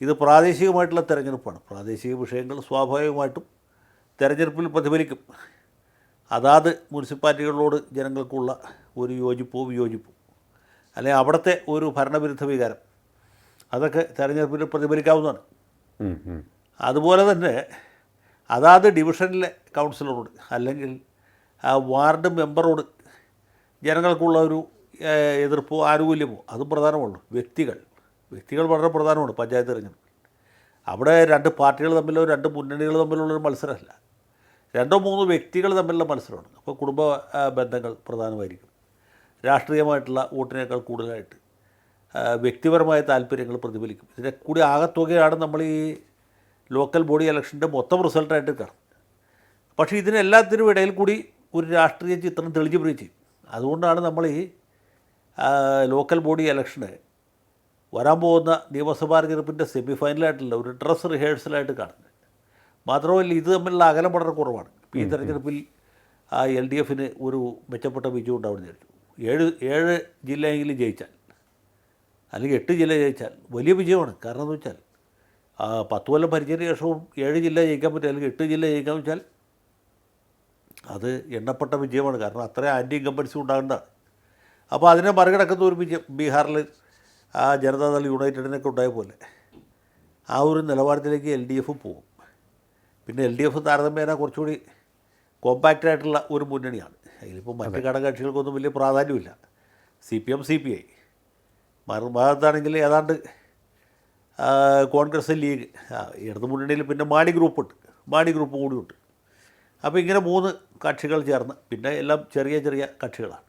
ഇത് പ്രാദേശികമായിട്ടുള്ള തിരഞ്ഞെടുപ്പാണ്. പ്രാദേശിക വിഷയങ്ങൾ സ്വാഭാവികമായിട്ടും തിരഞ്ഞെടുപ്പിൽ പ്രതിഫലിക്കും. അതാത് മുനിസിപ്പാലിറ്റികളോട് ജനങ്ങൾക്കുള്ള ഒരു യോജിപ്പോ വിയോജിപ്പോ. അല്ലെങ്കിൽ അവിടുത്തെ ഒരു ഭരണവിരുദ്ധ വികാരം. അതൊക്കെ തിരഞ്ഞെടുപ്പിൽ പ്രതിഫലിക്കാവുന്നതാണ്. അതുപോലെ തന്നെ അതാത് ഡിവിഷനിലെ കൗൺസിലറോട് അല്ലെങ്കിൽ ആ വാർഡ് മെമ്പറോട് ജനങ്ങൾക്കുള്ള ഒരു എതിർപ്പോ ആനുകൂല്യമോ അതും പ്രധാനമുള്ളൂ വ്യക്തികൾ വ്യക്തികൾ വളരെ പ്രധാനമാണ് പഞ്ചായത്ത് തിരഞ്ഞെടുപ്പിൽ. അവിടെ രണ്ട് പാർട്ടികൾ തമ്മിലോ രണ്ട് മുന്നണികൾ തമ്മിലുള്ളൊരു മത്സരമല്ല. രണ്ടോ മൂന്നോ വ്യക്തികൾ തമ്മിലുള്ള മത്സരമാണ്. അപ്പോൾ കുടുംബ ബന്ധങ്ങൾ പ്രധാനമായിരിക്കും. രാഷ്ട്രീയമായിട്ടുള്ള വോട്ടിനേക്കാൾ കൂടുതലായിട്ട് വ്യക്തിപരമായ താല്പര്യങ്ങൾ പ്രതിഫലിക്കും. ഇതിനെ കൂടി ആകത്തുകയാണ് നമ്മൾ ഈ ലോക്കൽ ബോഡി ഇലക്ഷന്റെ മൊത്തം റിസൾട്ടായിട്ട് കാണുന്നത്. പക്ഷേ ഇതിനെല്ലാത്തിനും ഇടയിൽ കൂടി ഒരു രാഷ്ട്രീയ ചിത്രം തെളിഞ്ഞു പിടിച്ചു അതുകൊണ്ടാണ് നമ്മൾ ഈ ലോക്കൽ ബോഡി ഇലക്ഷന് വരാൻ പോകുന്ന നിയമസഭാ തെരഞ്ഞെടുപ്പിന്റെ സെമി ഫൈനലായിട്ടുള്ള ഒരു ഡ്രസ് റിഹേഴ്സലായിട്ട് കാണുന്നത് മാത്രമല്ല ഇത് തമ്മിലുള്ള അകലം വളരെ കുറവാണ്. ഇപ്പോൾ ഈ തെരഞ്ഞെടുപ്പിൽ ആ എൽ ഡി എഫിന് ഒരു മെച്ചപ്പെട്ട വിജയം ഉണ്ടാവുമെന്ന് വിചാരിച്ചു. ഏഴ് ഏഴ് ജില്ലയെങ്കിലും ജയിച്ചാൽ അല്ലെങ്കിൽ എട്ട് ജില്ല ജയിച്ചാൽ വലിയ വിജയമാണ്. കാരണം എന്ന് വെച്ചാൽ പത്ത് കൊല്ലം ഭരിച്ചതിന് ശേഷവും ഏഴ് ജില്ല ജയിക്കാൻ പറ്റും അല്ലെങ്കിൽ എട്ട് ജില്ല ജയിക്കാൻ വെച്ചാൽ അത് എണ്ണപ്പെട്ട വിജയമാണ്. കാരണം അത്രയും ആന്റി ഇൻകമ്പൻസി ഉണ്ടാകേണ്ടതാണ് അപ്പോൾ അതിനെ മറികടക്കുന്ന ഒരു വിജയം ബീഹാറിൽ ആ ജനതാദൾ യുണൈറ്റഡിനൊക്കെ ഉണ്ടായ പോലെ ആ ഒരു നിലവാരത്തിലേക്ക് എൽ ഡി എഫ് പോകും. പിന്നെ എൽ ഡി എഫ് താരതമ്യേന കുറച്ചുകൂടി കോമ്പാക്റ്റ് ആയിട്ടുള്ള ഒരു മുന്നണിയാണ്. അതിലിപ്പോൾ മറ്റ് ഘടകകക്ഷികൾക്കൊന്നും വലിയ പ്രാധാന്യമില്ല. C P M C P I മറുഭാഗത്താണെങ്കിൽ ഏതാണ്ട് കോൺഗ്രസ് ലീഗ് ഇടതു മുന്നണിയിൽ പിന്നെ മാണി ഗ്രൂപ്പുണ്ട് മാണി ഗ്രൂപ്പ് കൂടിയുണ്ട് അപ്പോൾ ഇങ്ങനെ മൂന്ന് കക്ഷികൾ ചേർന്ന് പിന്നെ എല്ലാം ചെറിയ ചെറിയ കക്ഷികളാണ്.